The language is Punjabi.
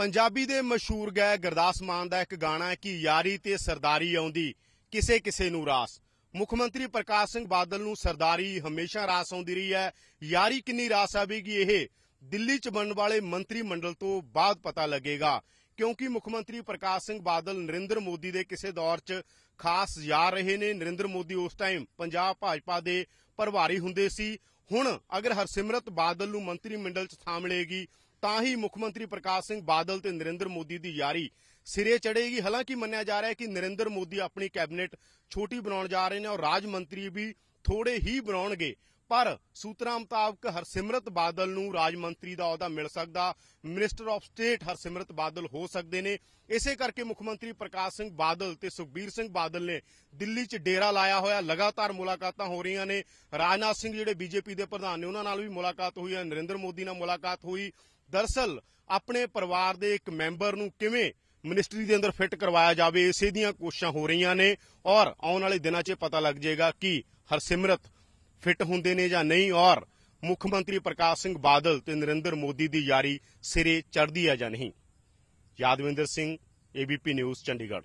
ਪੰਜਾਬੀ ਦੇ ਮਸ਼ਹੂਰ ਗਾਇਕ ਗੁਰਦਾਸ ਮਾਨ ਦਾ ਇੱਕ ਗਾਣਾ ਹੈ ਕਿ ਯਾਰੀ ਤੇ ਸਰਦਾਰੀ ਆਉਂਦੀ, ਕਿਸੇ ਕਿਸੇ ਨੂੰ ਰਾਸ। ਮੁੱਖ ਮੰਤਰੀ ਪ੍ਰਕਾਸ਼ ਸਿੰਘ ਬਾਦਲ ਨੂੰ ਸਰਦਾਰੀ ਹਮੇਸ਼ਾ ਰਾਸ ਆਉਂਦੀ ਰਹੀ ਹੈ। ਯਾਰੀ ਕਿੰਨੀ ਰਾਸ ਆਵੇਗੀ ਇਹ ਦਿੱਲੀ 'ਚ ਬਣਨ ਵਾਲੇ ਮੰਤਰੀ ਮੰਡਲ ਤੋਂ ਬਾਅਦ ਪਤਾ ਲੱਗੇਗਾ। ਕਿਉਂਕਿ ਮੁੱਖ ਮੰਤਰੀ ਪ੍ਰਕਾਸ਼ ਸਿੰਘ ਬਾਦਲ ਨਰਿੰਦਰ ਮੋਦੀ ਦੇ ਕਿਸੇ ਦੌਰ 'ਚ ਖਾਸ ਯਾਰ ਰਹੇ ਨੇ। ਨਰਿੰਦਰ ਮੋਦੀ ਉਸ ਟਾਈਮ ਪੰਜਾਬ ਭਾਜਪਾ ਦੇ ਪ੍ਰਭਾਰੀ ਹੁੰਦੇ ਸੀ। ਹੁਣ ਅਗਰ ਹਰਸਿਮਰਤ ਬਾਦਲ ਨੂੰ ਮੰਤਰੀ ਮੰਡਲ 'ਚ ਥਾਂ ਮਿਲੇਗੀ ਤਾਂ ਹੀ ਮੁੱਖ ਮੰਤਰੀ ਪ੍ਰਕਾਸ਼ ਸਿੰਘ ਬਾਦਲ ਤੇ ਨਰਿੰਦਰ ਮੋਦੀ ਦੀ ਯਾਰੀ ਸਿਰੇ ਚੜੇਗੀ ਹਾਲਾਂਕਿ ਮੰਨਿਆ ਜਾ ਰਿਹਾ ਹੈ ਕਿ ਨਰਿੰਦਰ ਮੋਦੀ ਆਪਣੀ ਕੈਬਨਿਟ ਛੋਟੀ ਬਣਾਉਣ ਜਾ ਰਹੇ ਨੇ ਔਰ ਰਾਜ ਮੰਤਰੀ ਵੀ ਥੋੜੇ ਹੀ ਬਣਾਉਣਗੇ। ਪਰ ਸੂਤਰਾਂ ਮੁਤਾਬਕ ਹਰਸਿਮਰਤ ਬਾਦਲ ਨੂੰ ਰਾਜ ਮੰਤਰੀ ਦਾ ਅਹੁਦਾ ਮਿਲ ਸਕਦਾ, minister of state Harsimrat Badal ਹੋ ਸਕਦੇ ਨੇ। ਇਸੇ ਕਰਕੇ ਮੁੱਖ ਮੰਤਰੀ ਪ੍ਰਕਾਸ਼ ਸਿੰਘ ਬਾਦਲ ਤੇ ਸੁਖਬੀਰ ਸਿੰਘ ਬਾਦਲ ਨੇ ਦਿੱਲੀ 'ਚ ਡੇਰਾ ਲਾਇਆ ਹੋਇਆ। ਲਗਾਤਾਰ ਮੁਲਾਕਾਤਾਂ ਹੋ ਰਹੀਆਂ ਨੇ। ਰਾਜਨਾਥ ਸਿੰਘ, ਜਿਹੜੇ ਬੀਜੇਪੀ ਦੇ ਪ੍ਰਧਾਨ ਨੇ, ਉਹਨਾਂ ਨਾਲ ਵੀ ਮੁਲਾਕਾਤ ਹੋਈ ਹੈ। ਨਰਿੰਦਰ ਮੋਦੀ ਨਾਲ ਮੁਲਾਕਾਤ ਹੋਈ। ਦਰਸਲ ਆਪਣੇ ਪਰਿਵਾਰ ਦੇ ਇੱਕ ਮੈਂਬਰ ਨੂੰ ਕਿਵੇਂ ਮਿਨਿਸਟਰੀ ਦੇ ਅੰਦਰ ਫਿੱਟ ਕਰਵਾਇਆ ਜਾਵੇ, ਇਸੇ ਦੀਆਂ ਕੋਸ਼ਿਸ਼ਾਂ ਹੋ ਰਹੀਆਂ ਨੇ ਔਰ ਆਉਣ ਵਾਲੇ ਦਿਨਾਂ 'ਚ ਪਤਾ ਲੱਗ ਜਾਏਗਾ ਕਿ ਹਰਸਿਮਰਤ ਫਿੱਟ ਹੁੰਦੇ ਨੇ ਜਾਂ ਨਹੀਂ ਔਰ ਮੁੱਖ ਮੰਤਰੀ ਪ੍ਰਕਾਸ਼ ਸਿੰਘ ਬਾਦਲ ਤੇ ਨਰਿੰਦਰ ਮੋਦੀ ਦੀ ਯਾਰੀ ਸਿਰੇ ਚੜਦੀ ਹੈ ਜਾਂ ਨਹੀਂ। Yadvinder Singh ABP news Chandigarh.